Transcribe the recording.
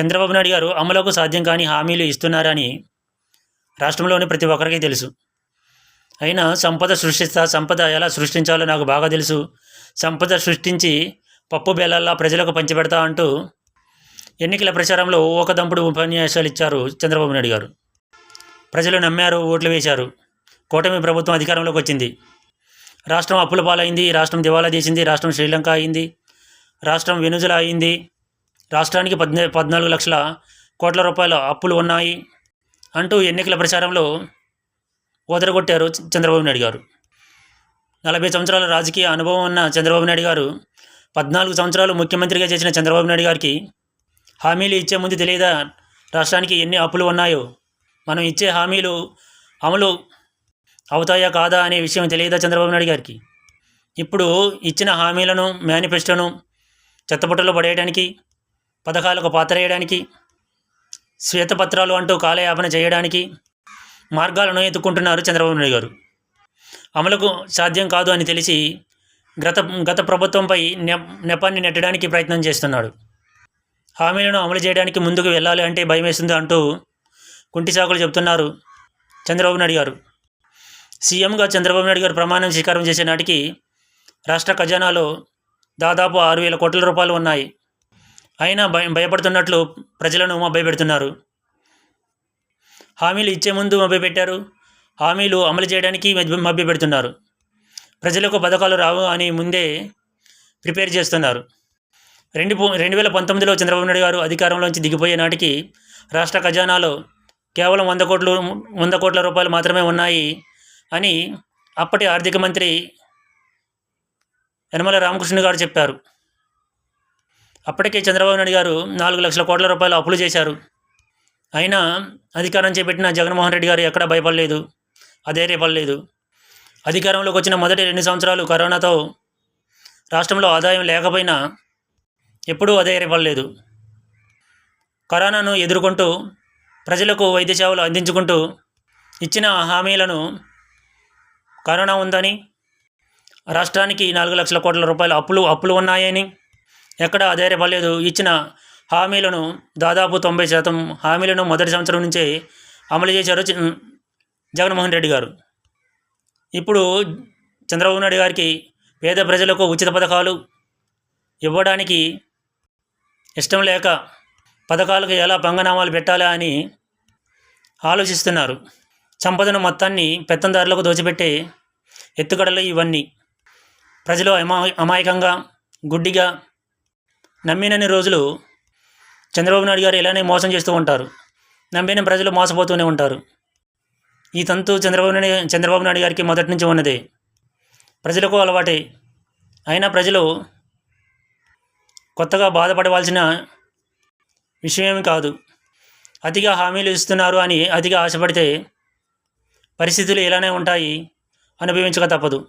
చంద్రబాబు నాయుడు గారు అమలుకు సాధ్యం కాని హామీలు ఇస్తున్నారని రాష్ట్రంలోని ప్రతి ఒక్కరికి తెలుసు. అయినా సంపద సృష్టిస్తా సంపద ఎలా సృష్టించాలో నాకు బాగా తెలుసు. సంపద సృష్టించి పప్పు బెల్లల్లా ప్రజలకు పంచిపెడతా అంటూ ఎన్నికల ప్రచారంలో ఒక దంపుడు ఉపన్యాసాలు ఇచ్చారు చంద్రబాబు నాయుడు గారు. ప్రజలు నమ్మారు ఓట్లు వేశారు. కూటమి ప్రభుత్వం అధికారంలోకి వచ్చింది. రాష్ట్రం అప్పుల పాలైంది రాష్ట్రం దివాలా చేసింది రాష్ట్రం శ్రీలంక అయింది రాష్ట్రం వెనుజులా అయింది రాష్ట్రానికి పద్నా పద్నాలుగు లక్షల కోట్ల రూపాయల అప్పులు ఉన్నాయి అంటూ ఎన్నికల ప్రచారంలో ఓదరగొట్టారు చంద్రబాబు నాయుడు గారు. నలభై సంవత్సరాల రాజకీయ అనుభవం ఉన్న చంద్రబాబు నాయుడు గారు పద్నాలుగు సంవత్సరాలు ముఖ్యమంత్రిగా చేసిన చంద్రబాబు నాయుడు గారికి హామీలు ఇచ్చే ముందు తెలియదా? రాష్ట్రానికి ఎన్ని అప్పులు ఉన్నాయో? మనం ఇచ్చే హామీలు అమలు అవుతాయా కాదా అనే విషయం తెలియదా చంద్రబాబు నాయుడు గారికి? ఇప్పుడు ఇచ్చిన హామీలను మేనిఫెస్టోను చెత్తపుట్టలో పడేయడానికి పథకాలకు పాతరేయడానికి శ్వేతపత్రాలు అంటూ కాలయాపన చేయడానికి మార్గాలను ఎత్తుకుంటున్నారు చంద్రబాబు నాయుడు గారు. అమలుకు సాధ్యం కాదు అని తెలిసి గత గత ప్రభుత్వంపై నెపాన్ని నెట్టడానికి ప్రయత్నం చేస్తున్నాడు. హామీలను అమలు చేయడానికి ముందుకు వెళ్ళాలి అంటే భయం వేస్తుంది అంటూ కుంటి సాకులు చెబుతున్నారు చంద్రబాబు నాయుడు గారు. సీఎంగా చంద్రబాబు నాయుడు గారు ప్రమాణం స్వీకారం చేసే నాటికి రాష్ట్ర ఖజానాలో దాదాపు ఆరు వేల కోట్ల రూపాయలు ఉన్నాయి. అయినా భయం భయపడుతున్నట్లు ప్రజలను మభ్యపెడుతున్నారు. హామీలు ఇచ్చే ముందు మభ్యపెట్టారు. హామీలు అమలు చేయడానికి మభ్యపెడుతున్నారు. ప్రజలకు పథకాలు రావు అని ముందే ప్రిపేర్ చేస్తున్నారు. రెండు రెండు వేల పంతొమ్మిదిలో చంద్రబాబు నాయుడు గారు అధికారంలోంచి దిగిపోయే నాటికి రాష్ట్ర ఖజానాలో కేవలం వంద కోట్లు వంద కోట్ల రూపాయలు మాత్రమే ఉన్నాయి అని అప్పటి ఆర్థిక మంత్రి యనమల రామకృష్ణ గారు చెప్పారు. అప్పటికే చంద్రబాబు నాయుడు గారు నాలుగు లక్షల కోట్ల రూపాయలు అప్పులు చేశారు. అయినా అధికారం చేపట్టిన జగన్మోహన్ రెడ్డి గారు ఎక్కడా భయపడలేదు అధైర్యపడలేదు. అధికారంలోకి వచ్చిన మొదటి రెండు సంవత్సరాలు కరోనాతో రాష్ట్రంలో ఆదాయం లేకపోయినా ఎప్పుడూ అధైర్యపడలేదు. కరోనాను ఎదుర్కొంటూ ప్రజలకు వైద్య సేవలు అందించుకుంటూ ఇచ్చిన హామీలను కరోనా ఉందని రాష్ట్రానికి నాలుగు లక్షల కోట్ల రూపాయల అప్పులు అప్పులు ఉన్నాయని ఎక్కడ ధైర్యపడలేదు ఇచ్చిన హామీలను దాదాపు తొంభై శాతం హామీలను మొదటి సంవత్సరం నుంచే అమలు చేశారు చి- జగన్మోహన్ రెడ్డి గారు. ఇప్పుడు చంద్రబాబు నాయుడు గారికి పేద ప్రజలకు ఉచిత పథకాలు ఇవ్వడానికి ఇష్టం లేక పథకాలకు ఎలా పంగనామాలు పెట్టాలా అని ఆలోచిస్తున్నారు. సంపదను మొత్తాన్ని పెత్తందారులకు దోచిపెట్టే ఎత్తుగడలు ఇవన్నీ. ప్రజలు అమా అమాయకంగా గుడ్డిగా నమ్మినన్ని రోజులు చంద్రబాబు నాయుడు గారు ఇలానే మోసం చేస్తూ ఉంటారు. నమ్మిన ప్రజలు మోసపోతూనే ఉంటారు. ఈ తంతు చంద్రబాబు నాయుడు చంద్రబాబు నాయుడు గారికి మొదటి నుంచి ఉన్నదే. ప్రజలకు అలవాటే. అయినా ప్రజలు కొత్తగా బాధపడవలసిన విషయమేమి కాదు. అతిగా హామీలు ఇస్తున్నారు అని అతిగా ఆశపడితే పరిస్థితులు ఇలానే ఉంటాయి. అనుభవించక తప్పదు.